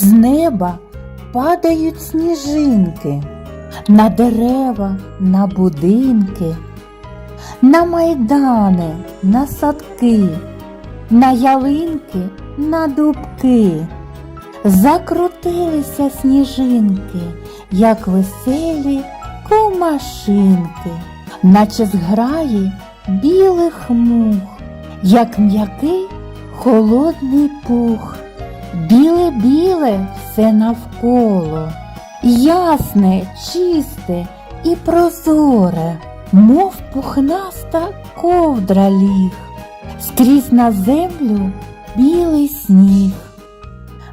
неба падають сніжинки, на дерева, на будинки, на майдани, на садки, на ялинки, на дубки. Закрутилися сніжинки, як веселі комашинки, наче зграї білих мух, як м'який холодний пух. Біле-біле все навколо, ясне, чисте і прозоре, мов пухнаста ковдра ліг, скрізь на землю білий сніг.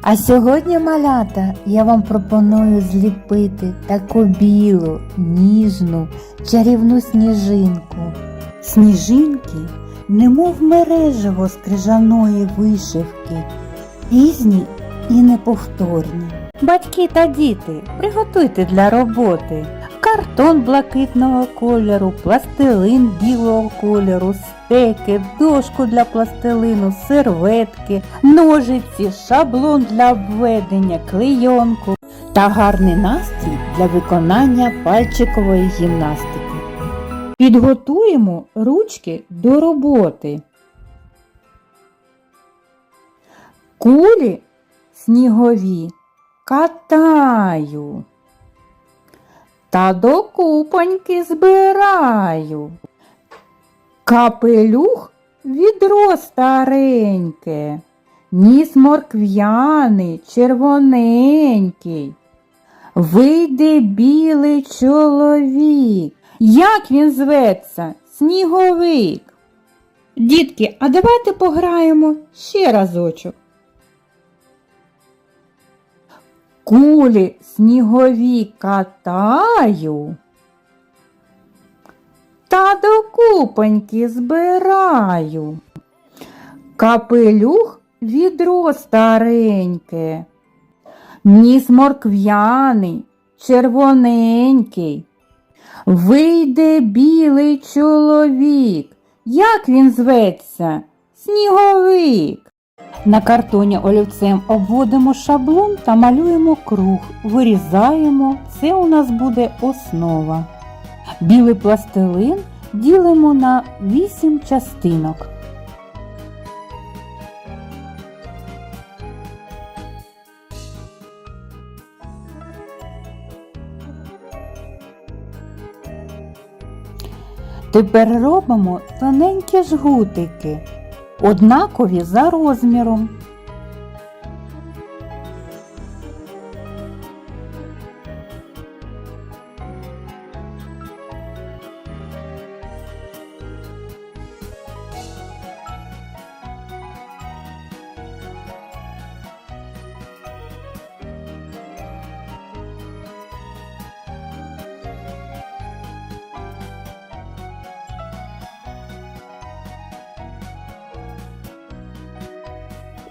А сьогодні, малята, я вам пропоную зліпити таку білу, ніжну, чарівну сніжинку. Сніжинки, немов мережево з крижаної вишивки, різні і неповторні. Батьки та діти, приготуйте для роботи картон блакитного кольору, пластилин білого кольору, стеки, дошку для пластилину, серветки, ножиці, шаблон для обведення, клейонку та гарний настрій для виконання пальчикової гімнастики. Підготуємо ручки до роботи. Кулі снігові катаю та до купоньки збираю. Капелюх відро стареньке, ніс моркв'яний, червоненький. Вийде білий чоловік. Як він зветься? Сніговик. Дітки, а давайте пограємо ще разочок. Кулі снігові катаю. Та до купоньки збираю. Капелюх відро стареньке, ніс моркв'яний, червоненький. Вийде білий чоловік. Як він зветься? Сніговик. На картоні олівцем обводимо шаблон та малюємо круг, вирізаємо. Це у нас буде основа. Білий пластилин ділимо на 8 частинок. Тепер робимо тоненькі жгутики, однакові за розміром.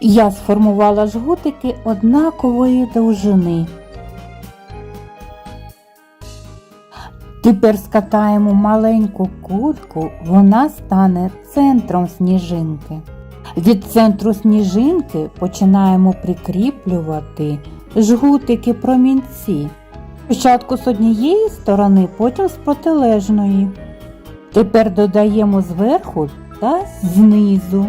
Я сформувала жгутики однакової довжини. Тепер скатаємо маленьку кульку, вона стане центром сніжинки. Від центру сніжинки починаємо прикріплювати жгутики промінці. Спочатку з однієї сторони, потім з протилежної. Тепер додаємо зверху та знизу.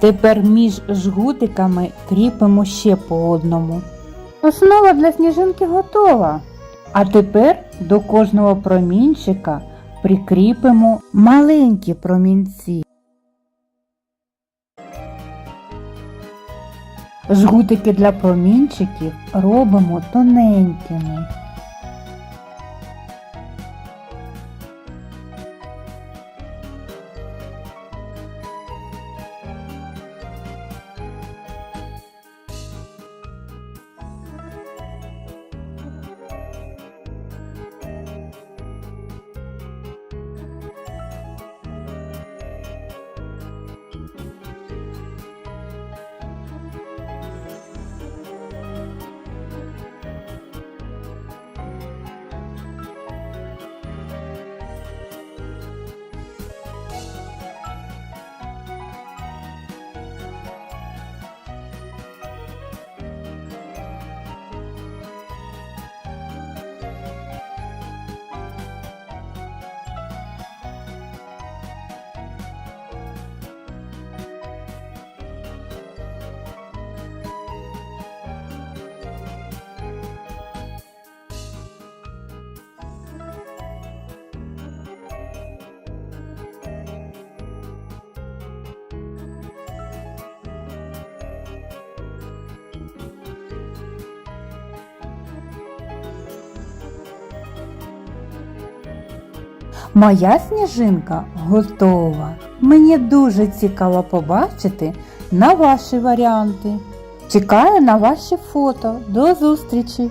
Тепер між жгутиками кріпимо ще по одному. Основа для сніжинки готова. А тепер до кожного промінчика прикріпимо маленькі промінці. Жгутики для промінчиків робимо тоненькими. Моя сніжинка готова. Мені дуже цікаво побачити на ваші варіанти. Чекаю на ваші фото. До зустрічі!